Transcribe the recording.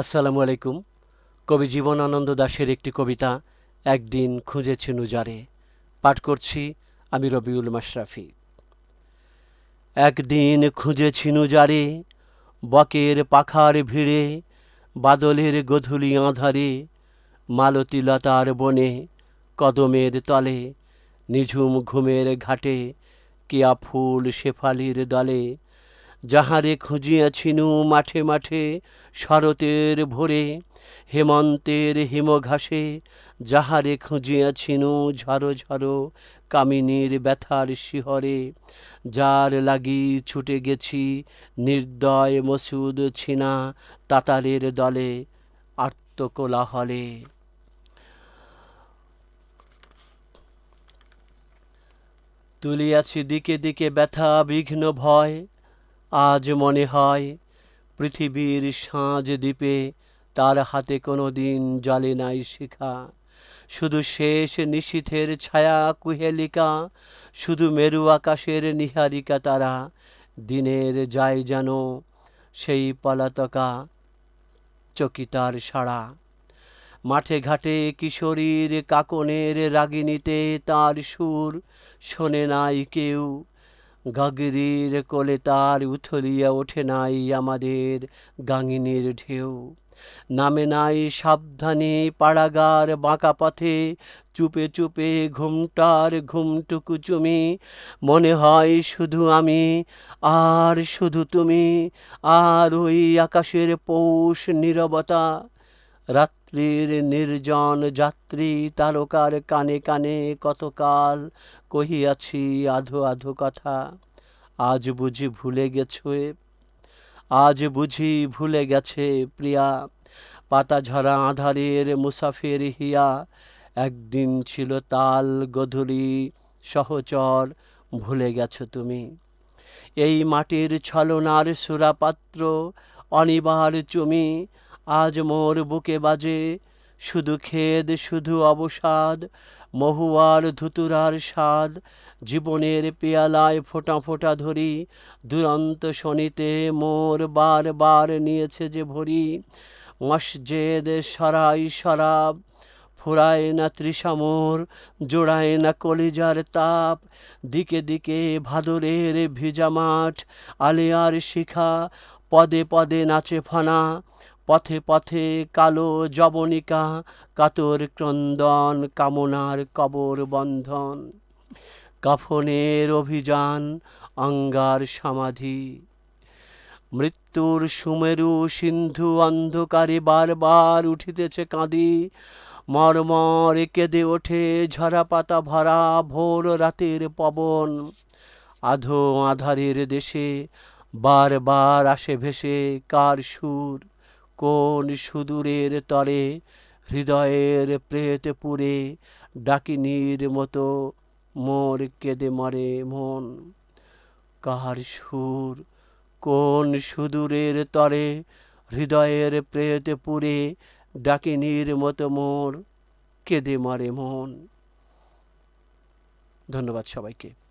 আসসালামু আলাইকুম। কবি জীবনানন্দ দাশের একটি কবিতা, একদিন খুঁজেছি নুজারে পাঠ করছি আমি রবিউল মাশরাফি। একদিন খুঁজেছি নুজারে, বকের পাখার ভিড়ে, বাদলের গধূলি আঁধারে, মালতী লতার বনে, কদমের তলে, নিঝুম ঘুমের ঘাটে, কিয়া ফুল শেফালির দলে যাহারে খুঁজিয়াছিনু মাঠে মাঠে, শরতের ভোরে, হেমন্তের হিমঘাসে, যাহারে খুঁজিয়াছিনু ঝড়ো ঝড়ো কামিনীর ব্যথার শিহরে, যার লাগি ছুটে গেছি নির্দয় মসুদ ছিনা তাতারের দলে আর্তকোলাহলে। তুলিয়াছি দিকে দিকে ব্যথা বিঘ্ন ভয় আজ মনে হয় পৃথিবীর সাঁঝ দ্বীপে তার হাতে কোনো দিন জলে নাই শিখা। শুধু শেষ নিশীথের ছায়া কুহেলিকা, শুধু মেরু আকাশের নিহারিকা তারা, দিনের যায় যেন সেই পলাতকা চকিতার সাড়া। মাঠে ঘাটে কিশোরীর কাকনের রাগিনীতে তার সুর শোনে নাই কেউ গাগিরির কোলে তার উথলিয়া ওঠে নাই আমাদের গাঙিনীর ঢেউ। নামে নাই সাবধানে পাড়াগার বাঁকা পথে, চুপে চুপে ঘুমটার ঘুমটুকু চুমি। মনে হয় শুধু আমি, আর শুধু তুমি, আর ওই আকাশের পৌষ নীরবতা। রাত্রির নির্জন যাত্রী তারকার কানে কানে কতকাল কহিয়াছি, আধো আধো কথা, আজ বুঝি ভুলে গেছে আজ বুঝি ভুলে গেছে প্রিয়া পাতা ঝরা আধারের মুসাফির হিয়া, একদিন ছিল তাল গধূলি, সহচর ভুলে গেছো তুমি। এই মাটির ছলনার সুরাপাত্র, অনিবার চুমি আজ মোর বুকে বাজে। শুধু খেদ, শুধু অবসাদ, মহুয়ার ধুতুরার স্বাদ। জীবনের পেয়ালায় ফোঁটা ফোঁটা ধরি। দুরন্ত শনিতে মোর বার বার নিয়েছে যে ভরি। মসজেদ সরাই শরাব ফুরায় না ত্রিসামোর জোড়ায় না কলিজার তাপ। দিকে দিকে ভাদরের ভিজা মাঠ, আলিয়ার শিখা, পদে পদে নাচে ফানা। পথে পথে কালো জবনিকা, কাতর ক্রন্দন, কামনার কবর বন্ধন। কাফনের অভিযান, অঙ্গার সমাধি। মৃত্যুর সুমেরু সিন্ধু অন্ধকারে বারবার উঠিতেছে কাঁদি। মরমর কেঁদে ওঠে ঝরা পাতা ভরা ভোর রাতের পবন। আধো আধারের দেশে বারবার আসে ভেসে কার সুর? কোন সুদূরের তরে, হৃদয়ের প্রেত পুরে ডাকিনীর মতো মোর কেঁদে মরে মন। কাহার সুর কোন সুদূরের তরে, হৃদয়ের প্রেত পুরে ডাকিনীর মতো মোর কেঁদে মরে মন। ধন্যবাদ সবাইকে।